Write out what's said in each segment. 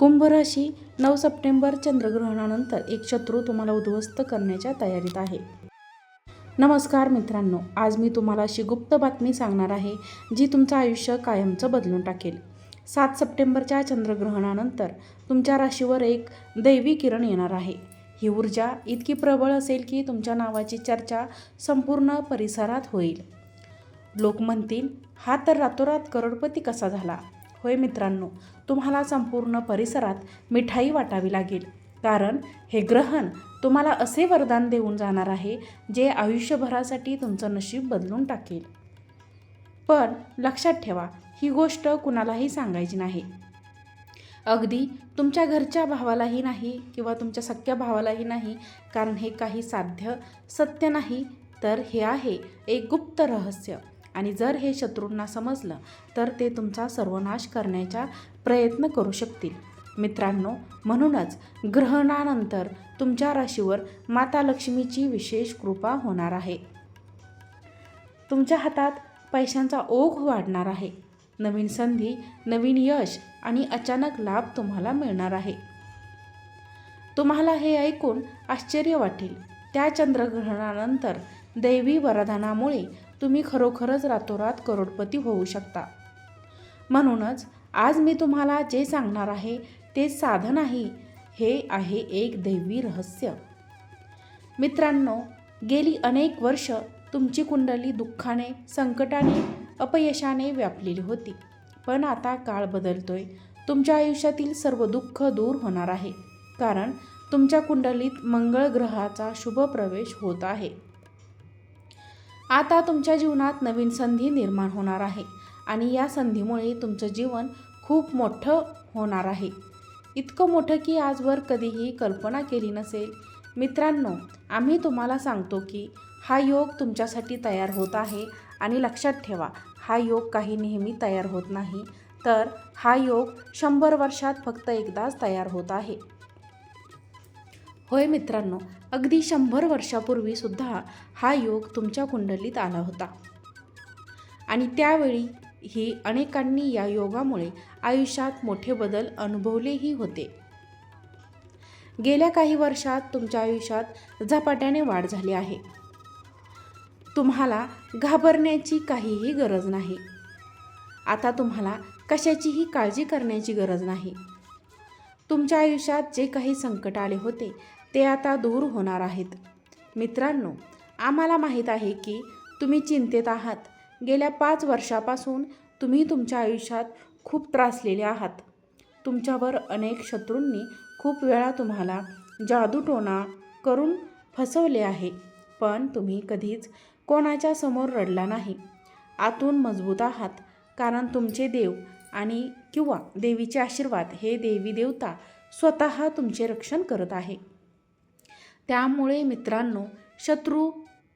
कुंभ राशी नऊ सप्टेंबर चंद्रग्रहणानंतर एक शत्रू तुम्हाला उद्ध्वस्त करण्याच्या तयारीत आहे. नमस्कार मित्रांनो आज मी तुम्हाला अशी गुप्त बातमी सांगणार आहे जी तुमचं आयुष्य कायमचं बदलून टाकेल. सात सप्टेंबरच्या चंद्रग्रहणानंतर तुमच्या राशीवर एक दैवी किरण येणार आहे. ही ऊर्जा इतकी प्रबळ असेल की तुमच्या नावाची चर्चा संपूर्ण परिसरात होईल. लोक म्हणतील हा तर रातोरात करोडपती कसा झाला? होय मित्रांनो तुम्हाला संपूर्ण परिसरात मिठाई वाटावी लागेल. कारण हे ग्रहण तुम्हाला असे वरदान देऊन जाणार आहे जे आयुष्यभरासाठी तुमचं नशीब बदलून टाकेल. पण लक्षात ठेवा ही गोष्ट कुणालाही सांगायची नाही. अगदी तुमच्या घरच्या भावालाही नाही किंवा तुमच्या सख्या भावालाही नाही कारण हे काही साध्य सत्य नाही तर हे आहे एक गुप्त रहस्य. आणि जर हे शत्रूंना समजलं तर ते तुमचा सर्वनाश करण्याचा प्रयत्न करू शकतील. मित्रांनो म्हणूनच ग्रहणानंतर तुमच्या राशीवर माता लक्ष्मीची विशेष कृपा होणार आहे. तुमच्या हातात पैशांचा ओघ वाढणार आहे. नवीन संधी नवीन यश आणि अचानक लाभ तुम्हाला मिळणार आहे. तुम्हाला हे ऐकून आश्चर्य वाटेल. त्या चंद्रग्रहणानंतर दैवी वरदानामुळे तुम्ही खरोखरच रातोरात करोडपती होऊ शकता. म्हणूनच आज मी तुम्हाला जे सांगणार आहे ते साधं नाही हे आहे एक दैवी रहस्य. मित्रांनो गेली अनेक वर्ष तुमची कुंडली दुःखाने संकटाने अपयशाने व्यापलेली होती. पण आता काळ बदलतोय. तुमच्या आयुष्यातील सर्व दुःख दूर होणार आहे. कारण तुमच्या कुंडलीत मंगळ ग्रहाचा शुभ प्रवेश होत आहे. आता तुमच्या जीवनात नवीन संधी निर्माण होणार आहे आणि या संधीमुळे तुमचं जीवन खूप मोठं होणार आहे. इतकं मोठं की आजवर कधीही कल्पना केली नसेल. मित्रांनो आम्ही तुम्हाला सांगतो की हा योग तुमच्यासाठी तयार होत आहे आणि लक्षात ठेवा हा योग काही नेहमी तयार होत नाही. तर हा योग शंभर वर्षात फक्त एकदाच तयार होत आहे. होय मित्रांनो अगदी शंभर वर्षापूर्वी सुद्धा हा योग तुमच्या कुंडलीत आला होता. आणि त्यावेळी ही अनेकांनी या योगामुळे आयुष्यात मोठे बदल अनुभवलेही होते. गेल्या काही वर्षात तुमच्या आयुष्यात झपाट्याने वाढ झाली आहे. तुम्हाला घाबरण्याची काहीही गरज नाही. आता तुम्हाला कशाचीही काळजी करण्याची गरज नाही. तुमच्या आयुष्यात जे काही संकट आले होते ते आता दूर होणार आहेत. मित्रांनो आम्हाला माहीत आहे की तुम्ही चिंतेत आहात. गेल्या पाच वर्षापासून तुम्ही तुमच्या आयुष्यात खूप त्रासलेले आहात. तुमच्यावर अनेक शत्रूंनी खूप वेळा तुम्हाला जादूटोणा करून फसवले आहे पण तुम्ही कधीच कोणाच्या समोर रडला नाही. आतून मजबूत आहात कारण तुमचे देव आणि किंवा देवीचे आशीर्वाद हे देवी देवता स्वतः तुमचे रक्षण करत आहे. त्यामुळे मित्रांनो शत्रू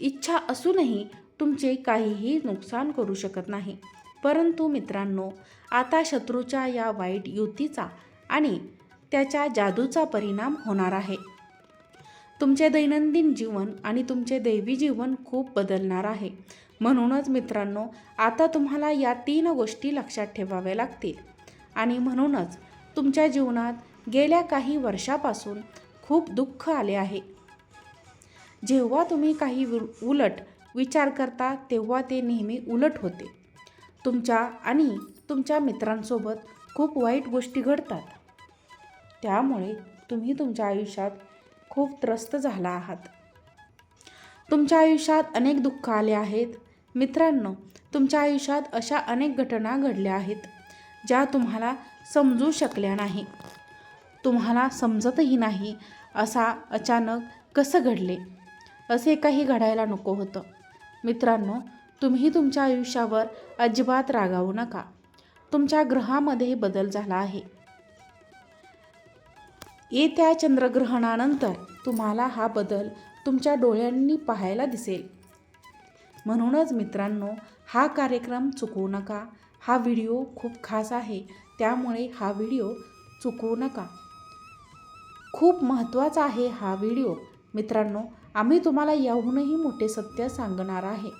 इच्छा असूनही तुमचे काहीही नुकसान करू शकत नाही. परंतु मित्रांनो आता शत्रूच्या या वाईट युतीचा आणि त्याच्या जादूचा परिणाम होणार आहे. तुमचे दैनंदिन जीवन आणि तुमचे दैवी जीवन खूप बदलणार आहे. म्हणूनच मित्रांनो आता तुम्हाला या तीन गोष्टी लक्षात ठेवाव्या लागतील. आणि म्हणूनच तुमच्या जीवनात गेल्या काही वर्षापासून खूप दुःख आले आहे. जेव्हा तुम्ही काही उलट विचार करता तेव्हा ते नेहमी उलट होते. तुमच्या आणि तुमच्या मित्रांसोबत खूप वाईट गोष्टी घडतात. त्यामुळे तुम्ही तुमच्या आयुष्यात खूप त्रस्त झाला आहात. तुमच्या आयुष्यात अनेक दुःख आले आहेत. मित्रांनो तुमच्या आयुष्यात अशा अनेक घटना घडल्या आहेत ज्या तुम्हाला समजू शकल्या नाही. तुम्हाला समजतही नाही असा अचानक कसं घडले? असे काही घडायला नको होतं. मित्रांनो तुम्ही तुमच्या आयुष्यावर अजिबात रागावू नका. तुमच्या ग्रहामध्ये बदल झाला आहे. येत्या चंद्रग्रहणानंतर तुम्हाला हा बदल तुमच्या डोळ्यांनी पाहायला दिसेल. म्हणूनच मित्रांनो हा कार्यक्रम चुकवू नका. हा व्हिडिओ खूप खास आहे. त्यामुळे हा व्हिडिओ चुकवू नका. खूप महत्त्वाचा आहे हा व्हिडिओ. मित्रांनो आम्ही तुम्हाला याहूनही मोठे सत्य सांगणार आहे.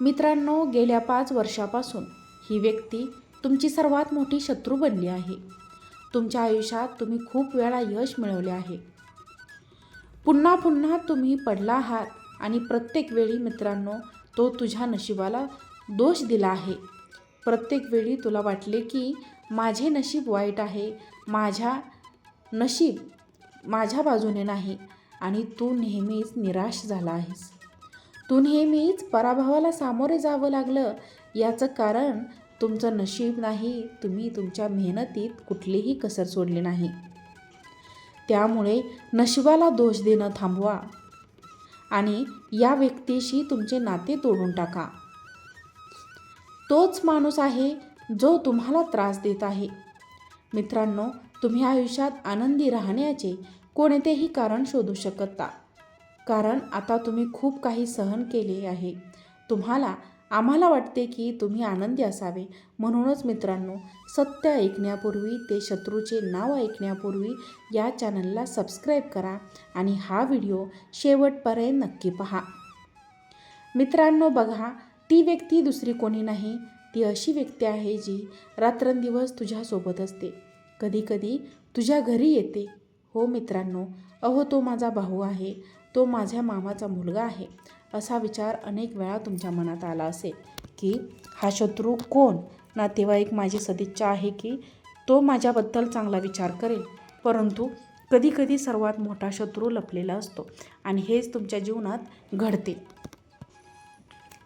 मित्रांनो गेल्या पाच वर्षापासून ही व्यक्ती तुमची सर्वात मोठी शत्रू बनली आहे. तुमच्या आयुष्यात तुम्ही खूप वेळा यश मिळवले आहे. पुन्हा पुन्हा तुम्ही पडला आहात आणि प्रत्येक वेळी मित्रांनो तो तुझ्या नशिबाला दोष दिला आहे. प्रत्येक वेळी तुला वाटले की माझे नशीब वाईट आहे माझ्या नशीब माझ्या बाजूने नाही. आणि तू नेहमीच निराश झाला आहेस. तू नेहमीच पराभवाला सामोरे जावं लागलं याचं कारण तुमचं नशीब नाही तुम्ही तुमच्या मेहनतीत कुठलीही कसर सोडली नाही. त्यामुळे नशिबाला दोष देणं थांबवा आणि या व्यक्तीशी तुमचे नाते तोडून टाका. तोच माणूस आहे जो तुम्हाला त्रास देत आहे. मित्रांनो तुम्ही आयुष्यात आनंदी राहण्याचे कोणतेही कारण शोधू शकता कारण आता तुम्ही खूप काही सहन केले आहे. तुम्हाला आम्हाला वाटते की तुम्ही आनंदी असावे. म्हणूनच मित्रांनो सत्य ऐकण्यापूर्वी ते शत्रूचे नाव ऐकण्यापूर्वी या चॅनलला सबस्क्राईब करा आणि हा व्हिडिओ शेवटपर्यंत नक्की पहा. मित्रांनो बघा ती व्यक्ती दुसरी कोणी नाही. ती अशी व्यक्ती आहे जी रात्रंदिवस तुझ्यासोबत असते. कधीकधी तुझ्या घरी येते. हो मित्रांनो अहो तो माझा भाऊ आहे तो माझ्या मामाचा मुलगा आहे असा विचार अनेक वेळा तुमच्या मनात आला असेल की हा शत्रू कोण? नातेवाईक माझी सदिच्छा आहे की तो माझ्याबद्दल चांगला विचार करेल. परंतु कधीकधी सर्वात मोठा शत्रू लपलेला असतो आणि हेच तुमच्या जीवनात घडते.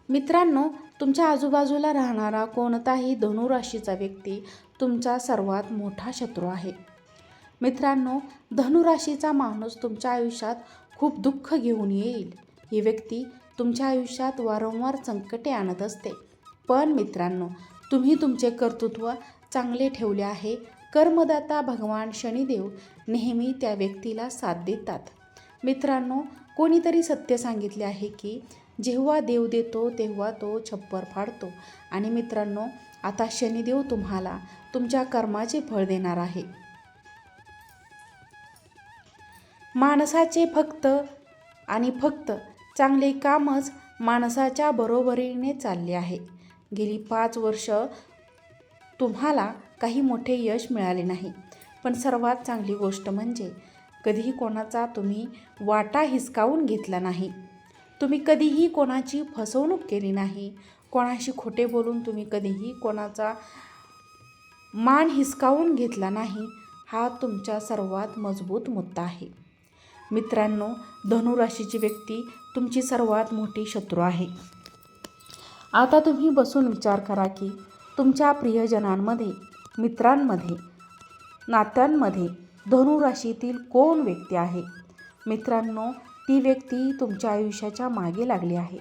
मित्रांनो तुमच्या आजूबाजूला राहणारा कोणताही धनुराशीचा व्यक्ती तुमचा सर्वात मोठा शत्रू आहे. मित्रांनो धनुराशीचा माणूस तुमच्या आयुष्यात खूप दुःख घेऊन येईल. ही व्यक्ती तुमच्या आयुष्यात वारंवार संकटे आणत असते. पण मित्रांनो तुम्ही तुमचे कर्तृत्व चांगले ठेवले आहे. कर्मदाता भगवान शनिदेव नेहमी त्या व्यक्तीला साथ देतात. मित्रांनो कोणीतरी सत्य सांगितले आहे की जेव्हा देव देतो तेव्हा तो छप्पर फाडतो. आणि मित्रांनो आता शनिदेव तुम्हाला तुमच्या कर्माचे फळ देणार आहे. माणसाचे फक्त आणि फक्त चांगले कामच माणसाच्या बरोबरीने चालले आहे. गेली पाच वर्ष तुम्हाला काही मोठे यश मिळाले नाही. पण सर्वात चांगली गोष्ट म्हणजे कधीही कोणाचा तुम्ही वाटा हिसकावून घेतला नाही. तुम्ही कधीही कोणाची फसवणूक केली नाही. कोणाशी खोटे बोलून तुम्ही कधीही कोणाचा मान हिसकावून घेतला नाही. हा तुमचा सर्वात मजबूत मुद्दा आहे. मित्रांनो धनुराशीची व्यक्ती तुमची सर्वात मोठी शत्रू आहे. आता तुम्ही बसून विचार करा की तुमच्या प्रियजनांमध्ये मित्रांमध्ये नात्यांमध्ये धनुराशीतील कोण व्यक्ती आहे? मित्रांनो ती व्यक्ती तुमच्या आयुष्याच्या मागे लागली आहे.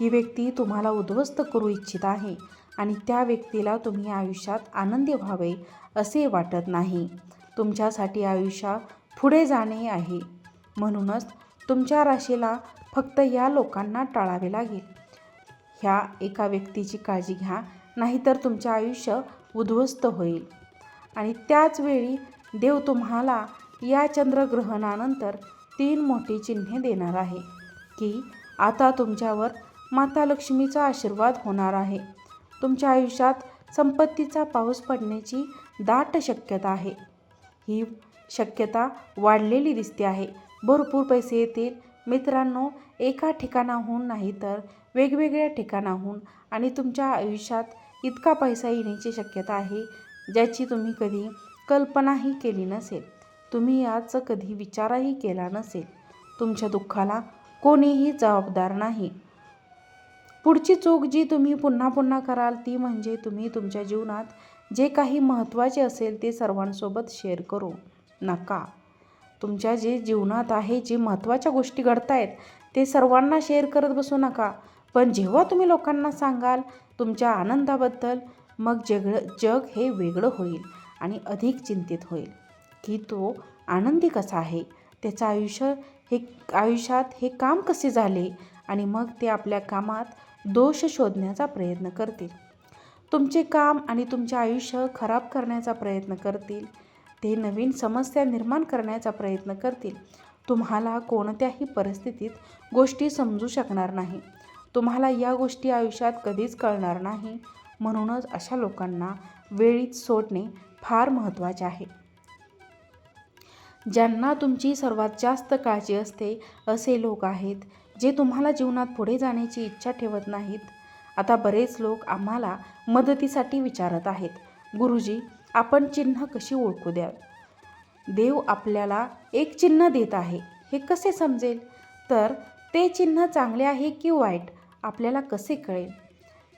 ती व्यक्ती तुम्हाला उद्ध्वस्त करू इच्छित आहे आणि त्या व्यक्तीला तुम्ही आयुष्यात आनंदी व्हावे असे वाटत नाही. तुमच्यासाठी आयुष्यात पुढे जाणे आहे. म्हणूनच तुमच्या राशीला फक्त या लोकांना टाळावे लागेल. ह्या एका व्यक्तीची काळजी घ्या नाहीतर तुमचे आयुष्य उद्ध्वस्त होईल. आणि त्याचवेळी देव तुम्हाला या चंद्रग्रहणानंतर तीन मोठी चिन्हे देणार आहे की आता तुमच्यावर माता लक्ष्मीचा आशीर्वाद होणार आहे. तुमच्या आयुष्यात संपत्तीचा पाऊस पडण्याची दाट शक्यता आहे. ही शक्यता वाढलेली दिसते आहे. भरपूर पैसे येतील. मित्रांनो एका ठिकाणाहून नाही तर वेगवेगळ्या ठिकाणाहून आणि तुमच्या आयुष्यात इतका पैसा येण्याची शक्यता आहे ज्याची तुम्ही कधी कल्पनाही केली नसेल. तुम्ही याचं कधी विचारही केला नसेल. तुमच्या दुःखाला कोणीही जबाबदार नाही. पुढची चूक जी तुम्ही पुन्हा पुन्हा कराल ती म्हणजे तुम्ही तुमच्या जीवनात जे काही महत्त्वाचे असेल ते सर्वांसोबत शेअर करू नका. तुमच्या जे जीवनात आहे जे महत्त्वाच्या गोष्टी घडत आहेत ते सर्वांना शेअर करत बसू नका. पण जेव्हा तुम्ही लोकांना सांगाल तुमच्या आनंदाबद्दल मग जगळं जग हे वेगळं होईल आणि अधिक चिंतित होईल. की तो आनंदी कसा आहे? त्याचं आयुष्य हे आयुष्यात हे काम कसे झाले? आणि मग ते आपल्या कामात दोष शोधण्याचा प्रयत्न करतील. तुमचे काम आणि तुमचे आयुष्य खराब करण्याचा प्रयत्न करतील. ते नवीन समस्या निर्माण करण्याचा प्रयत्न करतील. तुम्हाला कोणत्याही परिस्थितीत गोष्टी समजू शकणार नाही. तुम्हाला या गोष्टी आयुष्यात कधीच कळणार नाही. म्हणूनच अशा लोकांना वेळीत सोडणे फार महत्त्वाचे आहे. ज्यांना तुमची सर्वात जास्त काळजी असते असे लोक आहेत जे तुम्हाला जीवनात पुढे जाण्याची इच्छा ठेवत नाहीत. आता बरेच लोक आम्हाला मदतीसाठी विचारत आहेत. गुरुजी आपण चिन्ह कशी ओळखू द्या देव आपल्याला एक चिन्ह देत आहे. हे कसे समजेल? तर ते चिन्ह चांगले आहे की वाईट आपल्याला कसे कळेल?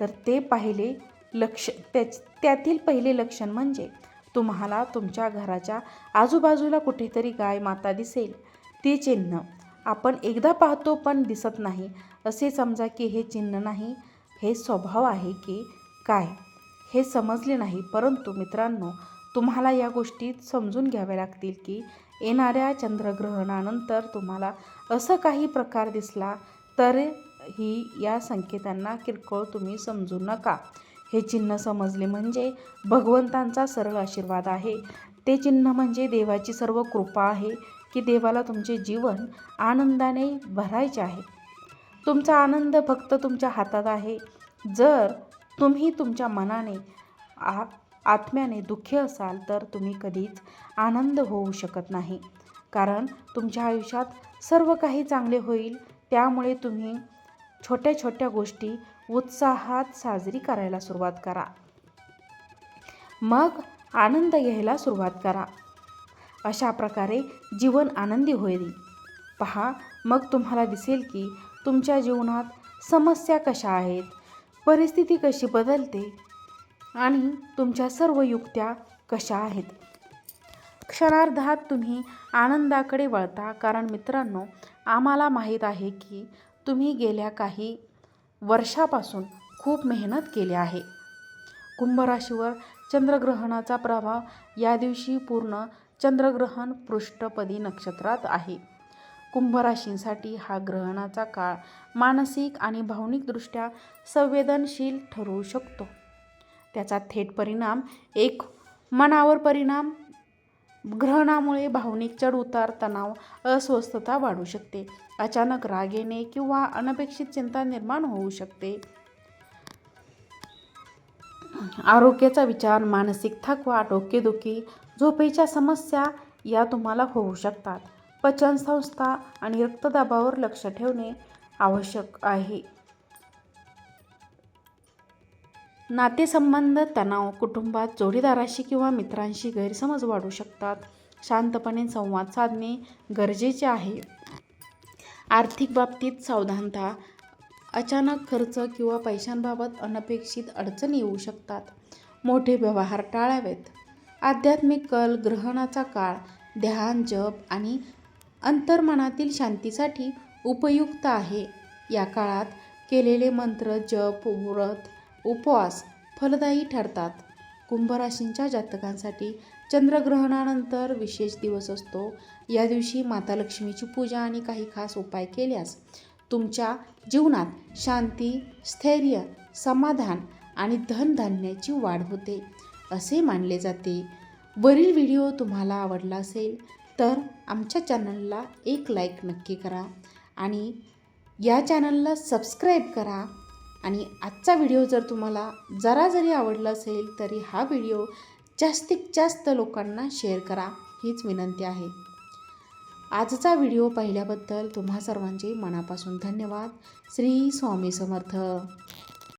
तर ते पाहिले लक्ष त्याच त्यातील पहिले लक्षण म्हणजे तुम्हाला तुमच्या घराच्या आजूबाजूला कुठेतरी गाय माता दिसेल. ते चिन्ह आपण एकदा पाहतो पण दिसत नाही. असे समजा की हे चिन्ह नाही. हे स्वभाव आहे की काय? हे समजले नाही. परंतु मित्रांनो तुम्हाला या गोष्टी समजून घ्याव्या लागतील की येणाऱ्या चंद्रग्रहणानंतर तुम्हाला असं काही प्रकार दिसला तर ही या संकेतांना किरकोळ तुम्ही समजू नका. हे चिन्ह समजले म्हणजे भगवंतांचा सरळ आशीर्वाद आहे. ते चिन्ह म्हणजे देवाची सर्व कृपा आहे की देवाला तुमचे जीवन आनंदाने भरायचे आहे. तुमचा आनंद फक्त तुमच्या हातात आहे. जर तुम्ही तुमच्या मनाने आ आत्म्याने दुःखी असाल तर तुम्ही कधीच आनंद होऊ शकत नाही. कारण तुमच्या आयुष्यात सर्व काही चांगले होईल त्यामुळे तुम्ही छोट्या छोट्या गोष्टी उत्साहात साजरी करायला सुरुवात करा. मग आनंद घ्यायला सुरुवात करा. अशा प्रकारे जीवन आनंदी होईल. पहा मग तुम्हाला दिसेल की तुमच्या जीवनात समस्या कशा आहेत? परिस्थिती कशी बदलते आणि तुमच्या सर्व युक्त्या कशा आहेत? क्षणार्धात तुम्ही आनंदाकडे वळता. कारण मित्रांनो आम्हाला माहीत आहे की तुम्ही गेल्या काही वर्षापासून खूप मेहनत केली आहे. कुंभराशीवर चंद्रग्रहणाचा प्रभाव या दिवशी पूर्ण चंद्रग्रहण पृष्ठपदी नक्षत्रात आहे. कुंभराशींसाठी हा ग्रहणाचा काळ मानसिक आणि भावनिकदृष्ट्या संवेदनशील ठरू शकतो. त्याचा थेट परिणाम एक मनावर परिणाम ग्रहणामुळे भावनिक चढउतार तणाव अस्वस्थता वाढू शकते. अचानक राग येणे किंवा अनपेक्षित चिंता निर्माण होऊ शकते. आरोग्याचा विचार मानसिक थकवा डोकेदुखी झोपेच्या समस्या या तुम्हाला होऊ शकतात. पचनसंस्था आणि रक्तदाबावर लक्ष ठेवणे आवश्यक आहे. नातेसंबंध तणाव कुटुंबात जोडीदाराशी किंवा मित्रांशी गैरसमज वाढू शकतात. शांतपणे संवाद साधणे गरजेचे आहे. आर्थिक बाबतीत सावधानता अचानक खर्च किंवा पैशांबाबत अनपेक्षित अडचणी येऊ शकतात. मोठे व्यवहार टाळावेत. आध्यात्मिक कल ग्रहणाचा काळ ध्यान जप आणि अंतर्मनातील शांतीसाठी उपयुक्त आहे. या काळात केलेले मंत्र जप व्रत उपवास फलदायी ठरतात. कुंभराशींच्या जातकांसाठी चंद्रग्रहणानंतर विशेष दिवस असतो. या दिवशी माता लक्ष्मीची पूजा आणि काही खास उपाय केल्यास तुमच्या जीवनात शांती स्थैर्य समाधान आणि धनधान्याची वाढ होते असे मानले जाते. वरील व्हिडिओ तुम्हाला आवडला असेल तर आमच्या चॅनलला एक लाईक नक्की करा आणि या चॅनलला सबस्क्राईब करा. आणि आजचा व्हिडिओ जर तुम्हाला जरा जरी आवडला असेल तरी हा व्हिडिओ जास्तीत जास्त लोकांना शेअर करा हीच विनंती आहे. आजचा व्हिडिओ पाहिल्याबद्दल तुम्हा सर्वांचे मनापासून धन्यवाद. श्री स्वामी समर्थ.